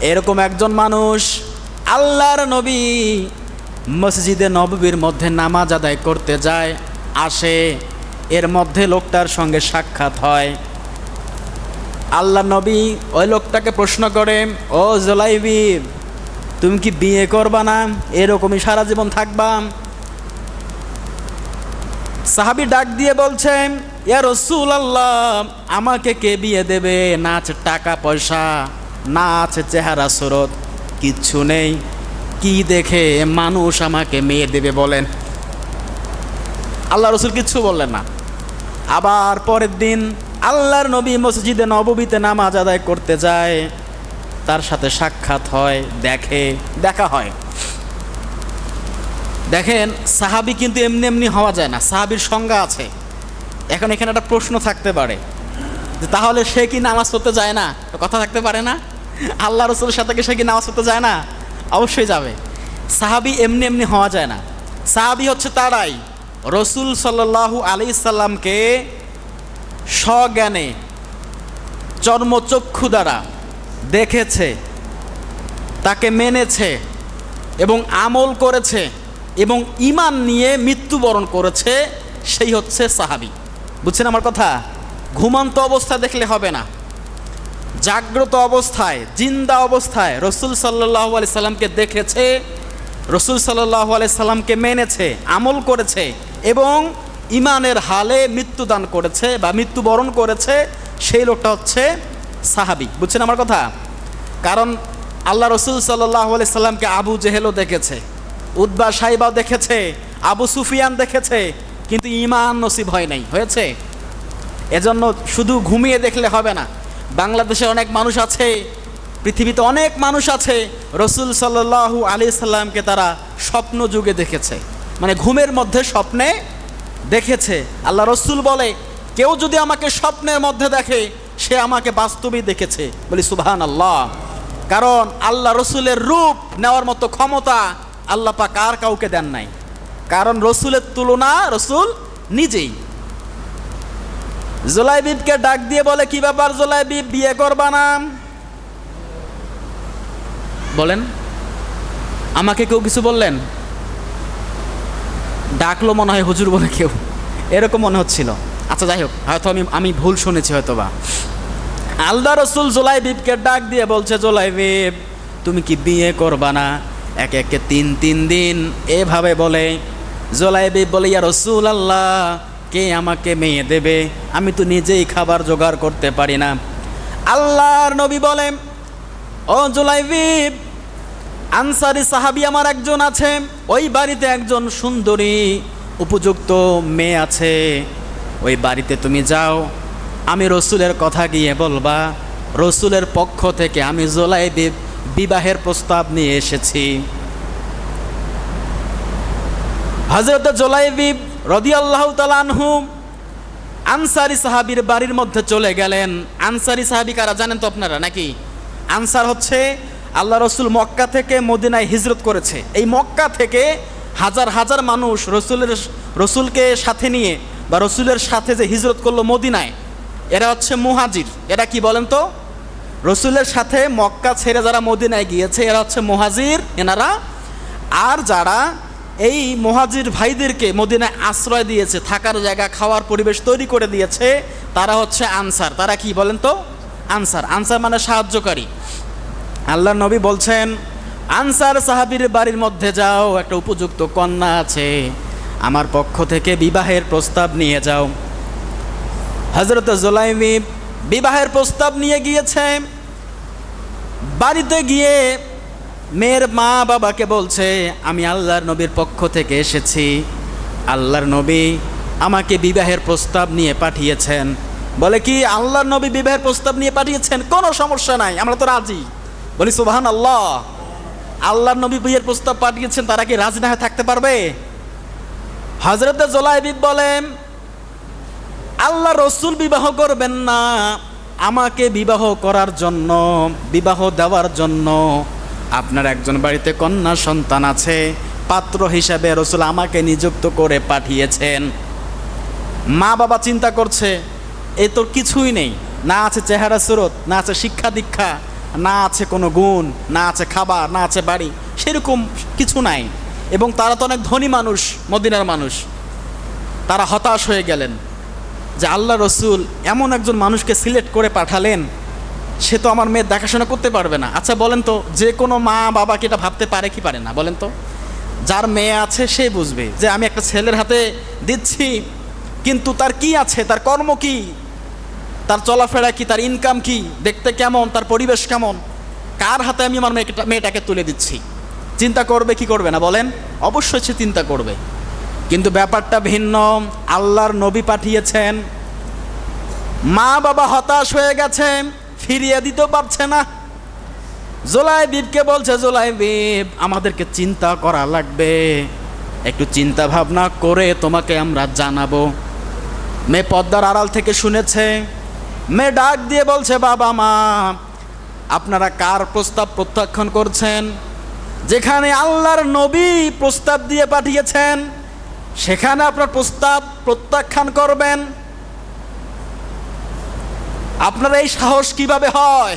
এরকম একজন মানুষ আল্লাহর নবী মসজিদে নববীর মধ্যে নামাজ আদায় করতে যায়, আসে, এর মধ্যে লোকটার সঙ্গে সাক্ষাৎ হয়। আল্লাহ নবী ওই লোকটাকে প্রশ্ন করে, ও জোলাইবি তুমি কি বিয়ে করবা না? এরকমই সারা জীবন থাকবা? সাহাবি ডাক দিয়ে বলছেন ইয়া রসুল আল্লাহ আমাকে কে বিয়ে দেবে? নাচ, টাকা, পয়সা। না আছে চেহারা স্রোত, কিচ্ছু নেই। কি দেখে মানুষ আমাকে মেয়ে দেবে বলেন? আল্লাহ রসুল কিচ্ছু বললেন না। আবার পরের দিন আল্লাহর নবী মসজিদে নববীতে নামাজ আদায় করতে যায়। তার সাথে সাক্ষাৎ হয়, দেখে, দেখা হয়। দেখেন, সাহাবি কিন্তু এমনি এমনি হওয়া যায় না, সাহাবির সংজ্ঞা আছে। এখন এখানে একটা প্রশ্ন থাকতে পারে, যে তাহলে সে কি নামাজ পড়তে যায় না? কথা থাকতে পারে না? আল্লাহ রসুলের সাথে সে কি নামাজ পড়তে যায় না? অবশ্যই যাবে। সাহাবি এমনি এমনি হওয়া যায় না। সাহাবি হচ্ছে তারাই। রসুল সাল্লাহু আলি সাল্লামকে স্বজ্ঞানে, চর্মচক্ষু দ্বারা দেখেছে, তাকে মেনেছে এবং আমল করেছে এবং ইমান নিয়ে মৃত্যুবরণ করেছে, সেই হচ্ছে সাহাবি। বুঝছেন আমার কথা? ঘুমন্ত অবস্থা দেখলে হবে না। জাগ্রত অবস্থায়, জিন্দা অবস্থায় রসুল সাল্লাহ আলি সাল্লামকে দেখেছে, রসুল সাল্লাহ আলি সাল্লামকে মেনেছে, আমল করেছে এবং ইমানের হালে মৃত্যুদান করেছে বা মৃত্যুবরণ করেছে, সেই লোকটা হচ্ছে সাহাবি। বুঝছেন আমার কথা? কারণ আল্লাহ রসুল সাল্লাহ আলি সাল্লামকে আবু জেহেলও দেখেছে উদ্বা সাইবাও দেখেছে, আবু সুফিয়ান দেখেছে, কিন্তু ইমান নসিব হয় নাই, হয়েছে? এজন্য শুধু ঘুমিয়ে দেখলে হবে না বাংলাদেশে অনেক মানুষ আছে, পৃথিবীতে অনেক মানুষ আছে, রসুল সাল্লাহু আলি সাল্লামকে তারা স্বপ্ন যুগে দেখেছে। মানে ঘুমের মধ্যে স্বপ্নে দেখেছে। আল্লাহ রসুল বলে, কেউ যদি আমাকে স্বপ্নের মধ্যে দেখে, সে আমাকে বাস্তবেই দেখেছে। বলি সুবহান আল্লাহ কারণ আল্লাহ রসুলের রূপ নেওয়ার মতো ক্ষমতা আল্লাহ পাক আর কাউকে দেন নাই। কারণ রসুলের তুলনা রসুল নিজেই। জোলাইবিবকে ডাক দিয়ে বলে, কি ব্যাপার জোলাইবিব বিয়ে করবা না? বলেন, আমাকে কেউ কিছু বললেন? ডাকলো মনে হয় হুজুর বলে কেউ। এরকম মনে হচ্ছিল। আচ্ছা যাই হোক, হয়তো আমি আমি ভুল শুনেছি হয়তো বা আলদা রসুল জোলাইবিবকে ডাক দিয়ে বলছে জোলাইবিব তুমি কি বিয়ে করবা না? এক একে তিন তিন দিন এভাবে বলে। জোলাইবিব বলে, ইয়া রসুল আল্লাহ কে আমাকে মেয়ে দেবে? আমি তো নিজেই খাবার জোগাড় করতে পারি না। আল্লাহর নবী বলেন, ও জোলাইবিব আনসারি সাহাবি আমার একজন আছে, ওই বাড়িতে একজন সুন্দরী উপযুক্ত মেয়ে আছে। ওই বাড়িতে তুমি যাও, আমি রসুলের কথা গিয়ে বলবা, রসুলের পক্ষ থেকে আমি জোলাইবিব বিবাহের প্রস্তাব নিয়ে এসেছি। হজরত জোলাইবিব রদি আল্লাহ তালানহু আনসারি সাহাবির বাড়ির মধ্যে চলে গেলেন। আনসারি সাহাবি কারা জানেন তো আপনারা নাকি? আনসার হচ্ছে আল্লাহ রসুল মক্কা থেকে মদিনায় হিজরত করেছে। এই মক্কা থেকে হাজার হাজার মানুষ রসুলের রসুলকে সাথে নিয়ে বা রসুলের সাথে যে হিজরত করল মদিনায়, এরা হচ্ছে মুহাজির। এরা কি বলেন তো? রসুলের সাথে মক্কা ছেড়ে যারা মদিনায় গিয়েছে, এরা হচ্ছে মুহাজির, এনারা। আর যারা এই মহাজির ভাইদেরকে মদিনায় আশ্রয় দিয়েছে, থাকার জায়গা, খাওয়ার পরিবেশ তৈরি করে দিয়েছে, তারা হচ্ছে আনসার। তারা কি বলেন তো? আনসার। আনসার মানে সাহায্যকারী। আল্লাহ নবী বলছেন, আনসার সাহাবির বাড়ির মধ্যে যাও, একটা উপযুক্ত কন্যা আছে। আমার পক্ষ থেকে বিবাহের প্রস্তাব নিয়ে যাও। হজরত জোলাইমি বিবাহের প্রস্তাব নিয়ে গিয়েছে। বাড়িতে গিয়ে মেয়ের মা বাবাকে বলছে, আমি আল্লাহর নবীর পক্ষ থেকে এসেছি। আল্লাহর নবী আমাকে বিবাহের প্রস্তাব নিয়ে পাঠিয়েছেন। বলে কি, আল্লাহর নবী বিবাহের প্রস্তাব নিয়ে পাঠিয়েছেন? কোনো সমস্যা নাই, আমরা তো রাজি। বলি সুবাহান আল্লাহ আল্লাহর নবী বিয়ের প্রস্তাব পাঠিয়েছেন, তারা কি রাজি না হয়ে থাকতে পারবে? হজরত জোলাইবিব বলেন, আল্লাহ রসুল বিবাহ করবেন না, আমাকে বিবাহ করার জন্য, বিবাহ দেওয়ার জন্য আপনার একজন বাড়িতে কন্যা সন্তান আছে, পাত্র হিসাবে রসুল আমাকে নিযুক্ত করে পাঠিয়েছেন। মা বাবা চিন্তা করছে, এ তোর কিছুই নেই, না আছে চেহারা সুরত, না আছে শিক্ষা দীক্ষা, না আছে কোনো গুণ, না আছে খাবার, না আছে বাড়ি, সেরকম কিছু নাই। এবং তারা তো অনেক ধনী মানুষ, মদিনার মানুষ। তারা হতাশ হয়ে গেলেন যে আল্লাহ রসুল এমন একজন মানুষকে সিলেক্ট করে পাঠালেন সে তো আমার মেয়ের দেখাশোনা করতে পারবে না। আচ্ছা বলেন তো, যে কোনো মা বাবা কি এটা ভাবতে পারে কি পারে না? বলেন তো। যার মেয়ে আছে, সে বুঝবে যে আমি একটা ছেলের হাতে দিচ্ছি, কিন্তু তার কি আছে? তার কর্ম কি? তার চলাফেরা কি? তার ইনকাম কি? দেখতে কেমন? তার পরিবেশ কেমন? কার হাতে আমি আমার মেয়েটা মেয়েটাকে তুলে দিচ্ছি? চিন্তা করবে কি করবে না? বলেন, অবশ্যই সে চিন্তা করবে। কিন্তু ব্যাপারটা ভিন্ন। আল্লাহর নবী পাঠিয়েছেন। মা বাবা হতাশ হয়ে গেছে। ফিরিয়ে দিতেও পারছে না। জোলাই বিবকে বলছে জোলাই বিব আমাদেরকে চিন্তা করা লাগবে। একটু চিন্তা ভাবনা করে তোমাকে আমরা জানাব। মেয়ে পদ্মার আড়াল থেকে শুনেছে, মেয়ে ডাক দিয়ে বলছে, বাবা মা, আপনারা কার প্রস্তাব প্রত্যাখ্যান করছেন? যেখানে আল্লাহর নবী প্রস্তাব দিয়ে পাঠিয়েছেন, সেখানে আপনার প্রস্তাব প্রত্যাখ্যান করবেন। আপনার এই সাহস কীভাবে হয়?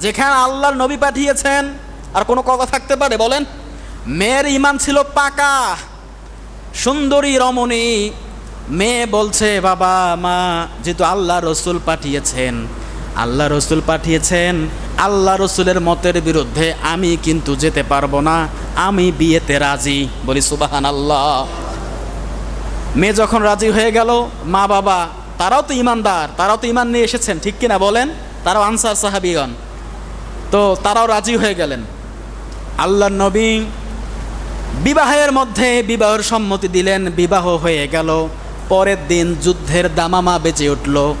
যেখানে আল্লাহর নবী পাঠিয়েছেন, আর কোনো কথা থাকতে পারে, বলেন। মেয়ের ইমান ছিল পাকা, সুন্দরী রমণী। মেয়ে বলছে, বাবা, মা, যেহেতু আল্লাহ রসুল পাঠিয়েছেন, আল্লাহ রসুল পাঠিয়েছেন, আল্লাহ রসুলের মতের বিরুদ্ধে আমি কিন্তু যেতে পারব না, আমি বিয়েতে রাজি। বলি সুবাহান আল্লাহ মেয়ে যখন রাজি হয়ে গেল মা বাবা তারাও তো ইমানদার, তারাও তো ইমান নিয়ে এসেছেন, ঠিক কিনা বলেন? তারাও আনসার সাহাবিগণ। তো তারাও রাজি হয়ে গেলেন। আল্লাহ নবী বিবাহের মধ্যে বিবাহের সম্মতি দিলেন, বিবাহ হয়ে গেল। পরের দিন যুদ্ধের দামামা বেজে উঠল।